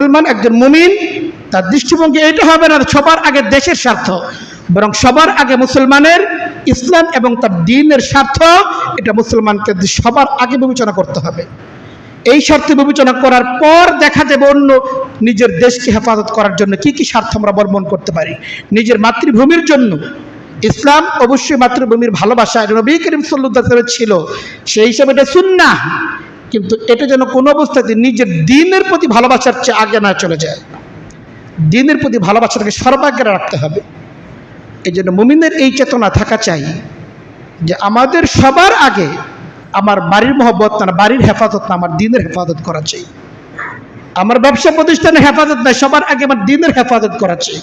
মুসলমান একজন মুমিন, তার দৃষ্টিভঙ্গি এটা হবে না সবার আগে দেশের স্বার্থ, বরং সবার আগে মুসলমানের ইসলাম এবং তার দিনের স্বার্থ, এটা মুসলমানকে সবার আগে বিবেচনা করতে হবে। এই স্বার্থে বিবেচনা করার পর দেখা যাবে অন্য নিজের দেশকে হেফাজত করার জন্য কি কি স্বার্থ আমরা বর্মন করতে পারি। নিজের মাতৃভূমির জন্য ইসলাম অবশ্যই মাতৃভূমির ভালোবাসা নবী করিম সাল্লাহ ছিল। সেই হিসাবে এটা সুন্না কিন্তু এটা যেন কোনো অবস্থাতে নিজের দিনের প্রতি ভালোবাসার চেয়ে আগে না চলে যায়। দিনের প্রতি ভালোবাসাটাকে সর্বাগ্রে রাখতে হবে। এই জন্য মুমিনের এই চেতনা থাকা চাই যে আমাদের সবার আগে আমার বাড়ির মহব্বত না, বাড়ির হেফাজত না, আমার দিনের হেফাজত করা চাই। আমার ব্যবসা প্রতিষ্ঠানের হেফাজত নাই সবার আগে আমার দিনের হেফাজত করা চাই।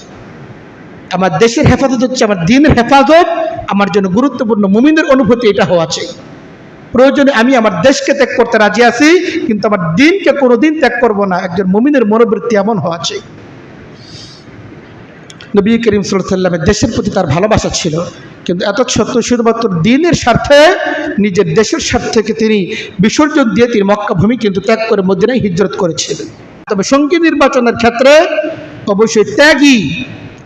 আমার দেশের হেফাজত হচ্ছে আমার দিনের হেফাজত, আমার জন্য গুরুত্বপূর্ণ মুমিনের অনুভূতি এটা হওয়া চাই। প্রয়োজনে আমি আমার দেশকে ত্যাগ করতে রাজি আছি, কিন্তু আমার দিনকে কোনোদিন ত্যাগ করব না। একজন মমিনের মনোবৃত্তি এমন হওয়া চাই নবী করিম সাল্লামের দেশের প্রতি তার ভালোবাসা ছিল, কিন্তু এত সত্ত্বেও শুধুমাত্র দিনের স্বার্থে, নিজের দেশের স্বার্থকে তিনি বিসর্জন দিয়ে তিনি মক্কা ভূমি কিন্তু ত্যাগ করে মদিনায় হিজরত করেছিলেন। তবে সঙ্গী নির্বাচনের ক্ষেত্রে অবশ্যই ত্যাগী,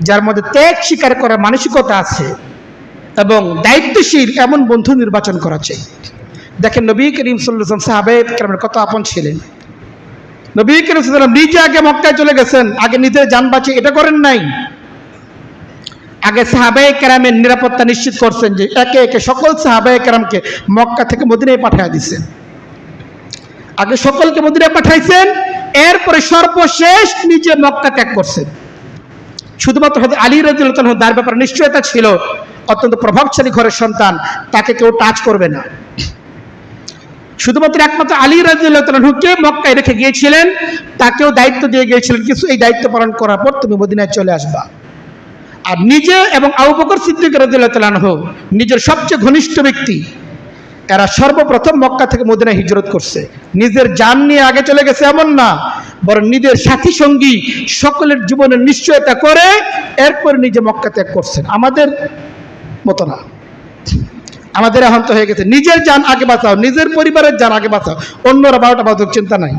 যার মধ্যে ত্যাগ স্বীকার করার মানসিকতা আছে এবং দায়িত্বশীল এমন বন্ধু নির্বাচন করা চাই দেখেন নবী করিম সাল্লাম সাহাবেদ কেরামের কত আপন ছিলেন। নবী করিম সাল্লাম নিজে আগে মক্কায় চলে গেছেন, আগে নিজের যান বাঁচিয়ে এটা করেন নাই। আগে সাহাবায়ে কেরামের নিরাপত্তা নিশ্চিত করছেন যে একে একে সকল সাহাবায়ে কেরামকে মক্কা থেকে মদিনায় পাঠিয়ে দিচ্ছেন। আগে সকলকে মদিনায় পাঠাইছেন, এরপরে সর্বশেষ নিজে মক্কা ত্যাগ করছেন। শুধুমাত্র হয়তো আলী রাজিউল্লাহ তার ব্যাপারে নিশ্চয়তা ছিল, অত্যন্ত প্রভাবশালী ঘরের সন্তান, তাকে কেউ টাচ করবে না। শুধুমাত্র একমাত্র আলী রাজিউল্লাহকে মক্কায় রেখে গিয়েছিলেন, তাকেও দায়িত্ব দিয়ে গিয়েছিলেন কিছু এই দায়িত্ব পালন করার পর তুমি মদিনায় চলে আসবা। আর নিজে এবং আবু বকর সিদ্দিক রাদিয়াল্লাহু নিজের সবচেয়ে ঘনিষ্ঠ ব্যক্তি। এরা সর্বপ্রথম মক্কা থেকে মদিনায় হিজরত করছে। নিজের জান নিয়ে আগে চলে গেছে এমন না, বরং নিজের সাথী সঙ্গী সকলের জীবনের নিশ্চয়তা করে এরপর নিজে মক্কা ত্যাগ করছেন। আমাদের মতো না। আমাদের এখন তো হয়ে গেছে। নিজের যান আগে বাঁচাও, নিজের পরিবারের যান আগে বাঁচাও। অন্যরা বারোটা বাঁচক চিন্তা নাই।